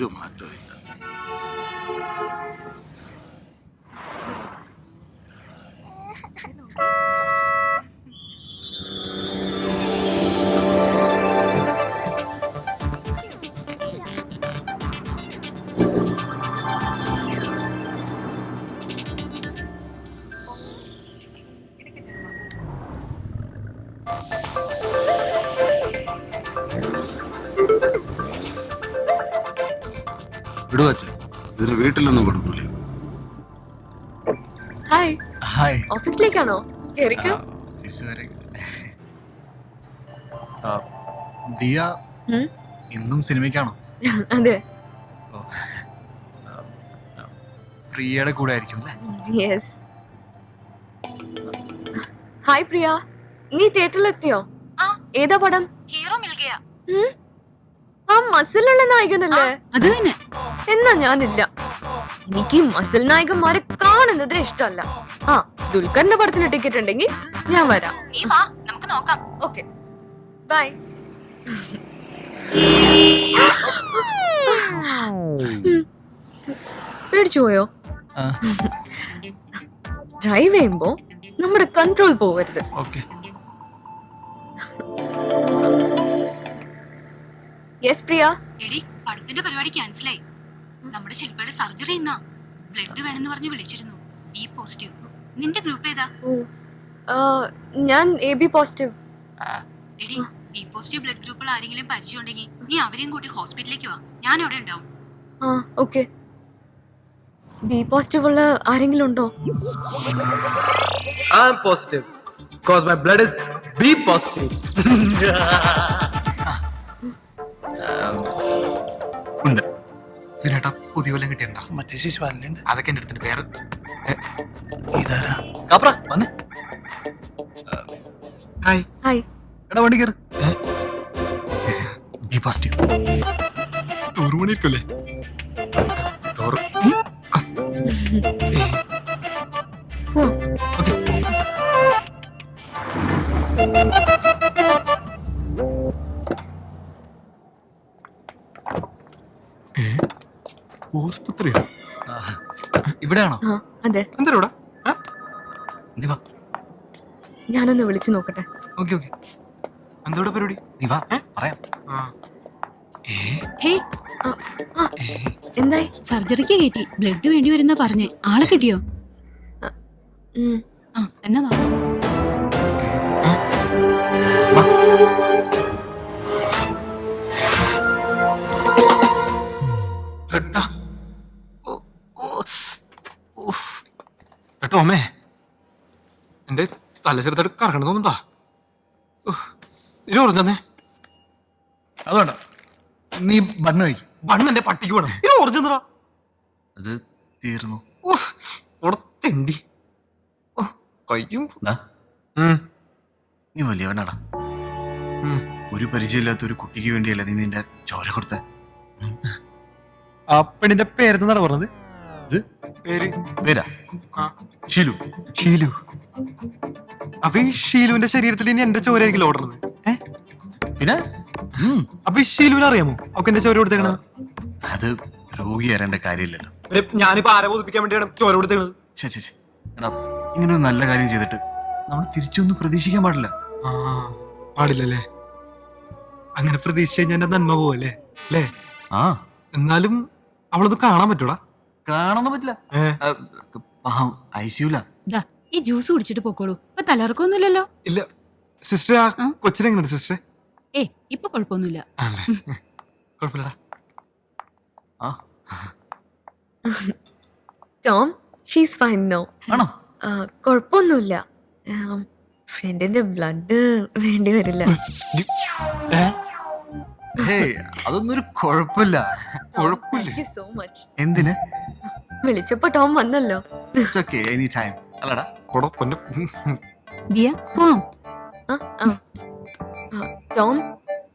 ഒരു മാറ്റവുമില്ല Thank you. വിടുവച്ച ഇതിന് വീട്ടിലൊന്നും കൊടുക്കൂലേ ഹായ് ഹായ് ഓഫീസിലേക്കാണോ കേറിക്കോ ഓഫീസ് വരെ ദിയ ഇന്നും സിനിമയ്ക്കാണോ അതെ പ്രിയയുടെ കൂടെ ആയിരിക്കും യെസ് ഹായ് പ്രിയ നീ തിയേറ്ററിലെത്തിയോ ആ ഏതാ പടം ഹീറോ മിൽഗയ ആ മസിലുള്ള നായകനല്ലേ അത് തന്നെ എന്നാ ഞാനില്ല എനിക്ക് മസിൽ നായകന്മാരെ കാണുന്നത് ഇഷ്ടമല്ല ആ ദുൽഖറിന്റെ പടത്തിന് ടിക്കറ്റ് ഉണ്ടെങ്കിൽ ഞാൻ വരാം നീ വാ നമുക്ക് നോക്കാം ഓക്കെ ബൈ പേടിച്ചു പോയോ ഡ്രൈവ് ചെയ്യുമ്പോ നമ്മുടെ കൺട്രോൾ പോവരുത് ഓക്കെ യെസ് പ്രിയ എടി പഠിത്തിന്റെ പരിപാടി ആയി നമ്മുടെ ശില്പയുടെ സർജറി ഇന്നാ ബ്ലഡ് വേണമെന്ന് പറഞ്ഞു വിളിച്ചിരുന്നു ബി പോസിറ്റീവ് നിന്റെ ഗ്രൂപ്പ് ഏതാ ഞാൻ എ ബി പോസിറ്റീവ് എടി ബി പോസിറ്റീവ് ബ്ലഡ് ഗ്രൂപ്പുള്ള ആരെങ്കിലും പരിചയമുണ്ടെങ്കിൽ നീ അവരെയും കൂട്ടി ഹോസ്പിറ്റലിലേക്ക് വാ ഞാൻ അവിടെ ഉണ്ടാവും ആ ഓക്കെ ബി പോസിറ്റീവ് ഉള്ള ആരെങ്കിലും ഉണ്ടോ I am positive because my blood is B positive ഉണ്ട് സുനേട്ടാ പുതിയ കൊല്ലം കിട്ടിയണ്ട മറ്റേ ശിശു അല്ലുണ്ട് അതൊക്കെ എന്റെ അടുത്തിന്റെ പേര് കാപ്ര വന്ന് ഹായ് ഹായ് എടാ വണ്ടി കയറ് ബി പോസിറ്റീവ് ഒരു മണിക്കൂല്ലേ ഓക്കെ രാത്രിയോ ഇവിടെയാണോ അതെ എന്താ ഇവിടെ നീ വാ ഞാനൊന്ന് വിളിച്ചു നോക്കട്ടെ ഓക്കെ ഓക്കെ എന്തോടെ പരിപാടി ദിവാ വാ പറയാം ഹേ ആ, ആ, ഏ എന്തായി സർജറിക്ക് കയറ്റി ബ്ലഡ് വേണ്ടി വരുന്ന പറഞ്ഞേ ആളെ കിട്ടിയോ ഉം. ആ എന്നാ വാ എട്ടാ എന്റെ ടോമേ എന്റെ തല ചെറുതായിട്ട് കറങ്ങണ തോന്നുണ്ടാ ഇരു ഓർജ് നീ ബണ്ണ് കഴി ബണ്ണ് എന്റെ പട്ടിക്ക് വേണം ഇരു ഓർജ് എന്താ അത് തീർന്നു ഉടത്തണ്ടി കയ്യും നീ വലിയവനാടാ ഒരു പരിചയമില്ലാത്ത ഒരു കുട്ടിക്ക് വേണ്ടിയല്ല നീ നിന്റെ ചോര കൊടുത്ത ആ പെണ്ണിന്റെ പേരെന്താ പറഞ്ഞത് ഇത് ഷീലുവിന്റെ ശരീരത്തിൽ ഇനി എന്റെ ചോരായിരിക്കും ഓടുന്നത് പിന്നെ അപ്പൊ ഈ ഷീലുവിനെ അറിയാമോ ഒക്കെ എന്റെ ചോര കൊടുത്തേക്കണ അത് രോഗി അറിയേണ്ട കാര്യമില്ലല്ലോ ഞാനിപ്പോ ആരെ ബോധിപ്പിക്കാൻ വേണ്ടിയാണ് ചോര കൊടുത്തേക്കണത് ഇങ്ങനെ ഒരു നല്ല കാര്യം ചെയ്തിട്ട് നമ്മൾ തിരിച്ചൊന്നും പ്രതീക്ഷിക്കാൻ പാടില്ല ആ പാടില്ലല്ലേ അങ്ങനെ പ്രതീക്ഷിച്ച് കഴിഞ്ഞാൽ നന്മ പോവല്ലേ അല്ലേ ആ എന്നാലും അവളത് കാണാൻ പറ്റൂടാ കാണാനൊന്നും പറ്റില്ല ഐസിയുല ഈ ജ്യൂസ് കുടിച്ചിട്ട് പോക്കോളൂ ഇപ്പൊ തലർക്കൊന്നുമില്ലല്ലോ ഇല്ല സിസ്റ്റർ ആ കൊച്ചിനെങ്ങനെയുണ്ട് സിസ്റ്റർ ഏ ഇപ്പൊ കുഴപ്പമൊന്നുമില്ല കുഴപ്പമില്ലടാ ആ ടോം ഷീസ് ഫൈൻ നോ ആണോ കുഴപ്പമൊന്നുമില്ല ഫ്രണ്ടിന്റെ ബ്ലഡ് വേണ്ടി വരില്ല അതൊന്നും ഒരു കുഴപ്പമില്ല മച്ച് എന്തിന് വിളിച്ചപ്പോ ടോം വന്നല്ലോ ഓക്കേ എനി ടൈം അല്ലടാ ദിയ ടോം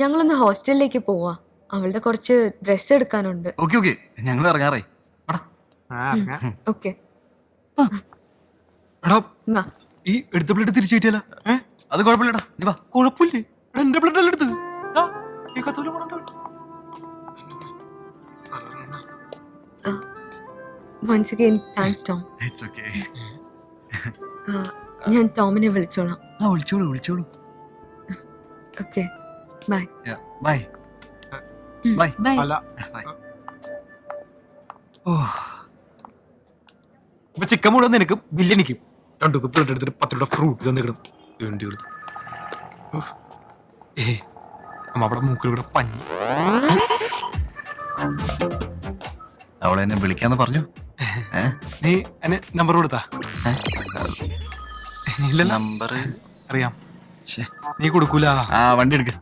ഞങ്ങളൊന്ന് ഹോസ്റ്റലിലേക്ക് പോവാ അവളുടെ കുറച്ച് ഡ്രസ് എടുക്കാനുണ്ട് ഓക്കേ ഓക്കേ ഞങ്ങൾ ഇറങ്ങാറേ ആ ഓക്കെ ഈ എടുത്ത ബ്ലഡ് തിരിച്ചു അത് കുഴപ്പമില്ലടാ നീ വാ കുഴപ്പമില്ലേ എന്റെ ബ്ലഡ് അല്ല ഈ കത്തോലി കൊണ്ടുവന്നു. Once again thanks Tom it's okay ഞാൻ ടോമിനെ വിളിച്ചോളാം ആ വിളിച്ചോളൂ വിളിച്ചോളൂ okay bye bye bye bye അല്ല ബൈ ഓ ഇപ്പൊ ചിക്കൻ മുഴുവൻ നിനക്കും ബില്യനിക്കും രണ്ട് കുപ്പിളുടെ എടുത്തിട്ട് പത്ത് രൂപ ഫ്രൂട്ട് തന്നിക്കണം വേണ്ടിയുള്ളൂ ഏ അമ്മ അവിടെ മൂക്കിലൂടെ പഞ്ഞി അവളെന്നെ വിളിക്കാന്ന് പറഞ്ഞു നീ എന്നെ നമ്പർ കൊടുത്താ ഇല്ല നമ്പർ അറിയാം നീ കൊടുക്കൂല ആ വണ്ടി എടുക്ക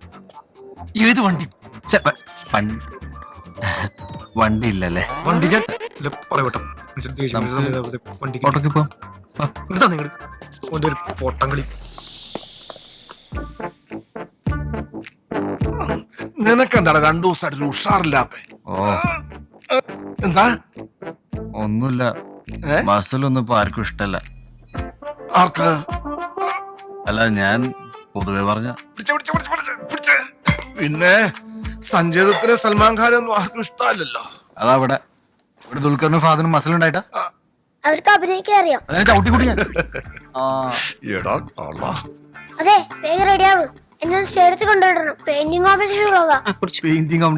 ഏത് വണ്ടി വണ്ടി ഇല്ലല്ലേ വണ്ടി ഞാൻ ഓട്ടോക്ക് പോവാം ഒരു പൊട്ടം കളി നിനക്കെന്താണ് രണ്ടു ദിവസമായിട്ട് ഉഷാറില്ലാത്ത ഓ എന്താ ഒന്നുമില്ല ബസ്സിലൊന്നും ഇപ്പൊ ആർക്കും ഇഷ്ടല്ല അല്ല ഞാൻ പൊതുവെ പറഞ്ഞ പിന്നെ സഞ്ജയദത്തിലെ സൽമാൻ ഖാൻ ഒന്നും ആർക്കും ഇഷ്ടമല്ലല്ലോ അതവിടെ ഇവിടെ ദുൽഖറിനും ഫാദറിനും മസിലുണ്ടായിട്ടാ അവർക്ക് അഭിനയിക്കാൻ അറിയാം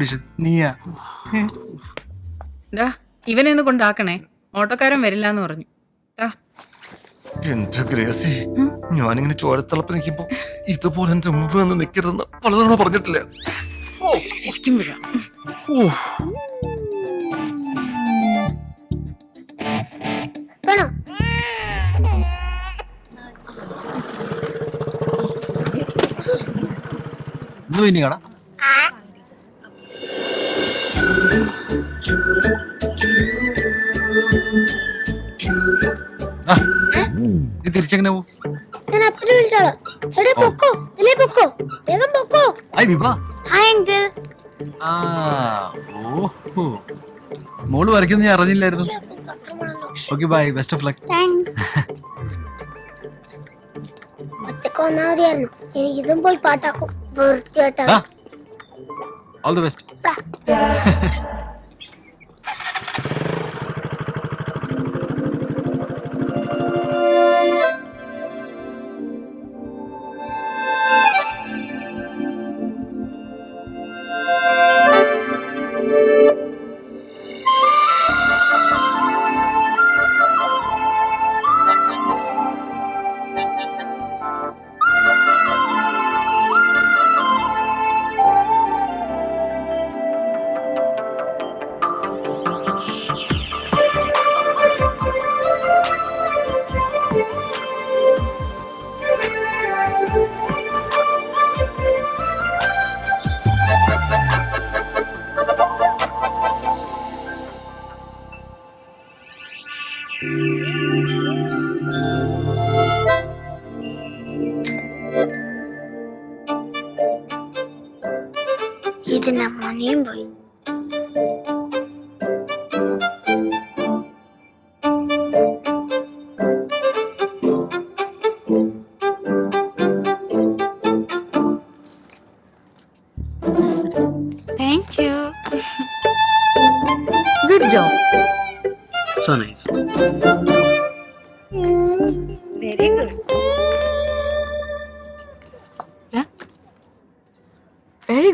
നീയാ ഡാ ഇവനെ ഒന്ന് കൊണ്ടാക്കണേ ഓട്ടോക്കാരൻ വരില്ല എന്ന് പറഞ്ഞു എന്റെ ഗ്രേസി ഞാനിങ്ങനെ ചോരത്തളപ്പ് നിൽക്കുമ്പോ ഇതുപോലെ എന്റെ മുമ്പ് വന്ന് നിൽക്കരുതെന്ന് പലതവണ പറഞ്ഞിട്ടില്ല ശരിക്കും ഇന്ന് പിന്നെ കാണാം തിരിച്ചെങ്ങനെ മോള് വരയ്ക്കുന്ന ഞാൻ അറിഞ്ഞില്ലായിരുന്നു okay bye best of luck thanks ഇതും പോയി പാട്ടാക്കും all the best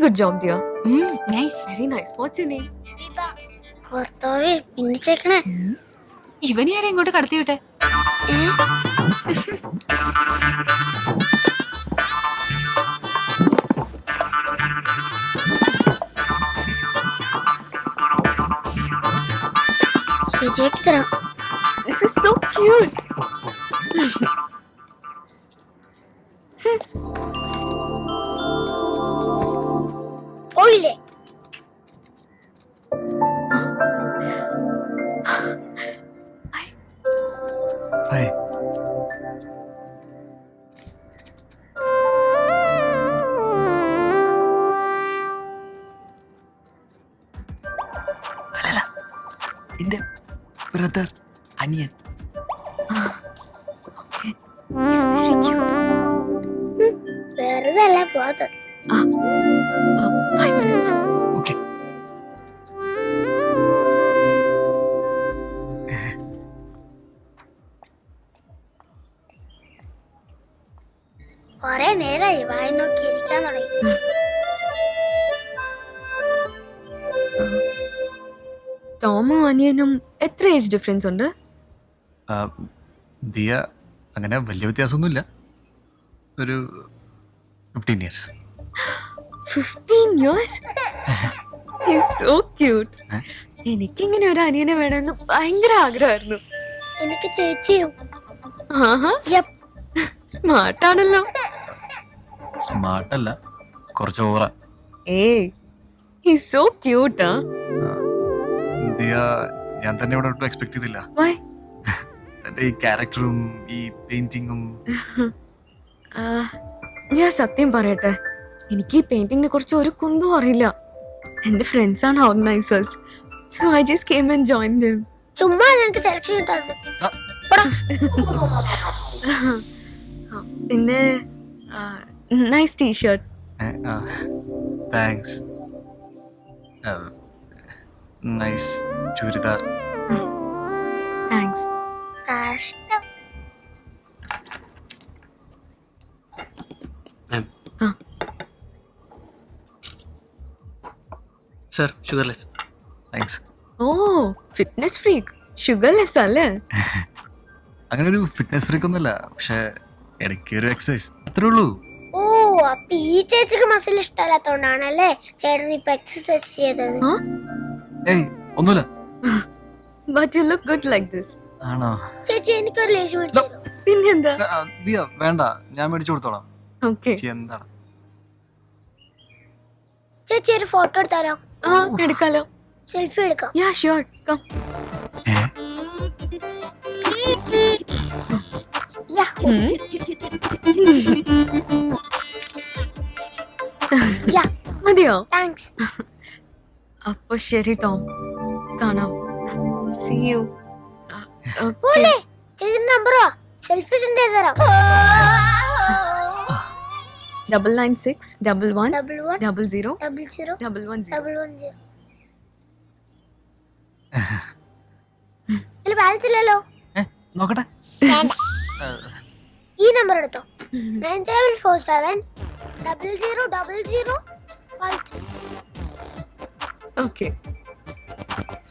good job, dear. Mm, nice. Very nice. What's your name? ഭർത്താവേ പിന്നിച്ചേക്കണേ ഇവനെ ആരെ ഇങ്ങോട്ട് കടത്തി വിട്ടെ വിജയ്ക്ക് തരാം ദിസ് ഇസ് സോ ക്യൂട്ട് പോയില്ലേ എന്റെ ബ്രദർ അനിയൻ ഓക്കെ കൊറേ നേരായി വായി നോക്കി ഇരിക്കാൻ തുടങ്ങി ടോമും അനിയനും എത്ര ഏജ് ഡിഫറൻസ് ഉണ്ട് ദിയ അങ്ങനെ വലിയ വ്യത്യാസമൊന്നുമില്ല ഒരു fifteen years fifteen years so cute എനിക്ക് ഇങ്ങനെ ഒരു അനിയനെ വേണമെന്ന് ഭയങ്കര ആഗ്രഹമായിരുന്നു എനിക്ക് ചേച്ചിയും ആഹാ സ്മാർട്ടാണല്ലോ സ്മാർട്ടല്ല കുറച്ച് ഓവറ ഏ ഹി സോ ക്യൂട്ട് ആ ദിയ ഞാൻ തന്നെ ഇവിടെ ഒട്ടും എക്സ്പെക്ട് ചെയ്തില്ല വൈ തന്റെ ഈ ക്യാരക്ടറും ഈ പെയിന്റിങ്ങും ഞാൻ സത്യം പറയട്ടെ എനിക്ക് ഈ പെയിന്റിങ്ങിനെ കുറിച്ച് ഒരു കുന്തും അറിയില്ല എന്റെ ഫ്രണ്ട്സ് ആണ് organisers so I just came and join them ചുമ്മാ എനിക്ക് സെലക്ഷൻ കിട്ടാതെ പിന്നെ nice T shirt thanks nice churidar thanks sir sugarless thanks ഓ ഫിറ്റ്നസ് ഫ്രീക്ക് ഷുഗർലെസ് അല്ലേ അങ്ങനെ ഒരു ഫിറ്റ്നസ് ഫ്രീക്ക് ഒന്നുമല്ല പക്ഷെ ഇടയ്ക്ക് ഒരു എക്സസൈസ് അത്രേ ഉള്ളൂ ഈ ചേച്ചിക്ക് മസിൽ ഇഷ്ടമല്ലാത്തോണ്ടാണല്ലേ ചേട്ടൻ ഇപ്പൊ എക്സസൈസ് ചെയ്തത് ഏയ് ഒന്നുമില്ല but look good like this ആണോ ചേച്ചി എനിക്കൊരു ലേശം മേടിച്ചു പിന്നെന്താ ആ, വേണ്ട ഞാൻ മേടിച്ചു കൊടുത്തോളാം ചേച്ചി എന്താണ് ചേച്ചി ഒരു ഫോട്ടോ എടുത്താലോ ആ എടുക്കാലോ സെൽഫി എടുക്കാം യാ ഷുവർ കം യാ. മതിയോ താങ്ക്സ് അപ്പൊ ശരി ടോം കാണാം സി യു നമ്പറോ selfie double nine six double one double one double zero double zero double one double one zero balance ഇല്ലല്ലോ നോക്കട്ടെ ഈ നമ്പർ എടുത്തോ nine seven four seven 000053. Okay.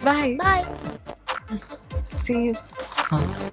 Bye. Bye. See you. Huh?